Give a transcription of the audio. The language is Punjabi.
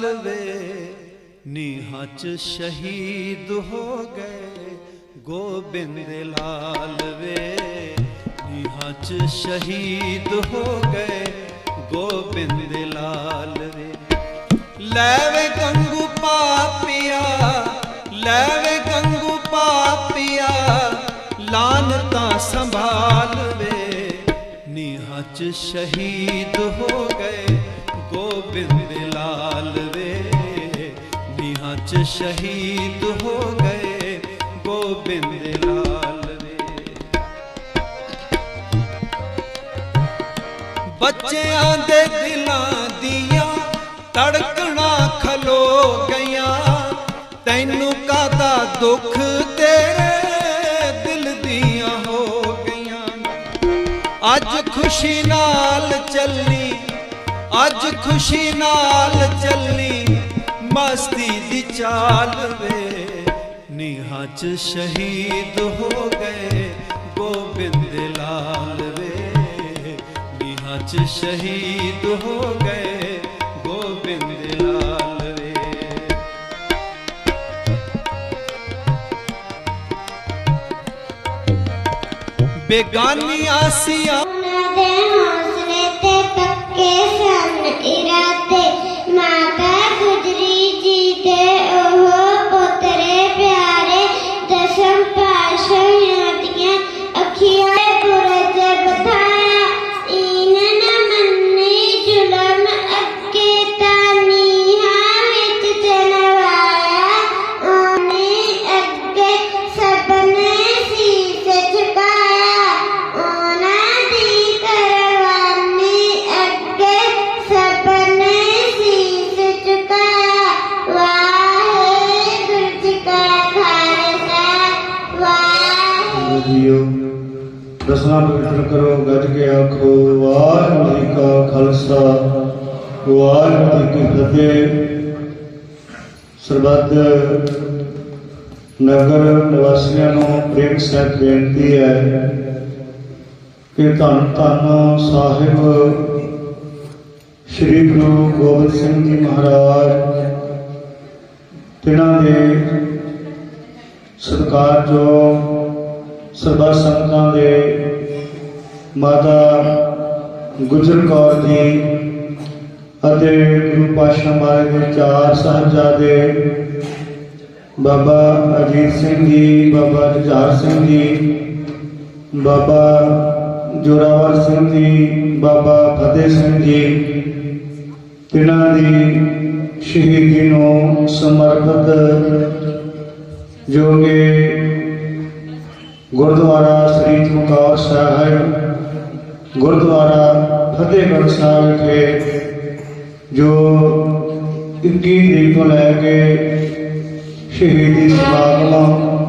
ਵੇ ਨੀਹਾਂ ਚ ਸ਼ਹੀਦ ਹੋ ਗਏ ਗੋਬਿੰਦ ਲਾਲ ਵੇ ਨੀਹਾਂ ਚ ਸ਼ਹੀਦ ਹੋ ਗਏ ਗੋਬਿੰਦ ਲਾਲ ਵੇ ਲੈ ਵੇ ਗੰਗੂ ਪਾਪਿਆ ਲੈ ਵੇ ਗੰਗੂ ਪਾਪੀਆ, ਲਾਨਤਾਂ ਸੰਭਾਲ ਵੇ ਨੀਹਾਂ ਚ ਸ਼ਹੀਦ ਹੋ ਨੀਹਾਂ ਸ਼ਹੀਦ ਹੋ ਗਏ ਗੋਬਿੰਦ ਲਾਲ ਵੇ। ਬੱਚਿਆਂ ਦੇ ਦਿਲਾਂ ਦੀਆਂ ਧੜਕਣਾ ਖਲੋ ਗਈਆਂ। ਤੈਨੂੰ ਕਾਦਾ ਦੁੱਖ ਤੇਰੇ ਦਿਲ ਦੀਆਂ ਹੋ ਗਈਆਂ। ਅੱਜ ਖੁਸ਼ੀ ਨਾਲ ਚੱਲੀ, ਅੱਜ ਖੁਸ਼ੀ ਨਾਲ ਚੱਲੀ, ਮਸਤੀ ਚਾਲ ਵੇ। ਨੀਹਾਂ ਸ਼ਹੀਦ ਹੋ ਗਏ ਗੋਬਿੰਦ ਲਾਲ ਵੇ। ਨੀਹਾਂ ਚ ਸ਼ਹੀਦ ਹੋ ਗਏ ਗੋਬਿੰਦ ਲਾਲ ਵੇ। ਬੇਗਾਨੀਆਂ ਸੀਆਂ ਦੇ ਹੌਸਲੇ ਜੀਓ। ਦਸਨਾ ਪਵਿੱਤਰ ਕਰੋ, ਗੱਜ ਕੇ ਆਖੋ, ਵਾਹਿਗੁਰੂ ਜੀ ਕਾ ਖਾਲਸਾ, ਵਾਹਿਗੁਰੂ ਜੀ ਕੀ ਫਤਿਹ। ਸਰਬੱਤ ਨਗਰ ਨਿਵਾਸੀਆਂ ਨੂੰ ਪ੍ਰੇਮ ਸਹਿਤ ਬੇਨਤੀ ਹੈ ਕਿ ਧੰਨ ਧੰਨ ਸਾਹਿਬ ਸ੍ਰੀ ਗੁਰੂ ਗੋਬਿੰਦ ਸਿੰਘ ਜੀ ਮਹਾਰਾਜ, ਤਿਨਾਂ ਦੇ ਸਤਿਕਾਰ ਜੋ ਸਰਬੱਤ ਸੰਗਤਾਂ ਦੇ ਮਾਤਾ ਗੁਜਰ ਕੌਰ ਜੀ ਅਤੇ ਗੁਰੂ ਪਾਤਸ਼ਾਹ ਮਹਾਰਾਜ ਦੇ ਚਾਰ ਸਾਹਿਬਜ਼ਾਦੇ, ਬਾਬਾ ਅਜੀਤ ਸਿੰਘ ਜੀ, ਬਾਬਾ ਜੁਝਾਰ ਸਿੰਘ ਜੀ, ਬਾਬਾ ਜੋਰਾਵਰ ਸਿੰਘ ਜੀ, ਬਾਬਾ ਫਤਿਹ ਸਿੰਘ ਜੀ, ਤਿਨਾਂ ਦੀ ਸ਼ਹੀਦੀ ਨੂੰ ਸਮਰਪਿਤ ਜੋ ਕਿ ਗੁਰਦੁਆਰਾ ਸ੍ਰੀ ਚਮਕੌਰ ਸਾਹਿਬ, ਗੁਰਦੁਆਰਾ ਫਤਿਹਗੜ੍ਹ ਸਾਹਿਬ ਵਿਖੇ, ਜੋ 21 ਤਰੀਕ ਤੋਂ ਲੈ ਕੇ ਸ਼ਹੀਦੀ ਸਮਾਗਮ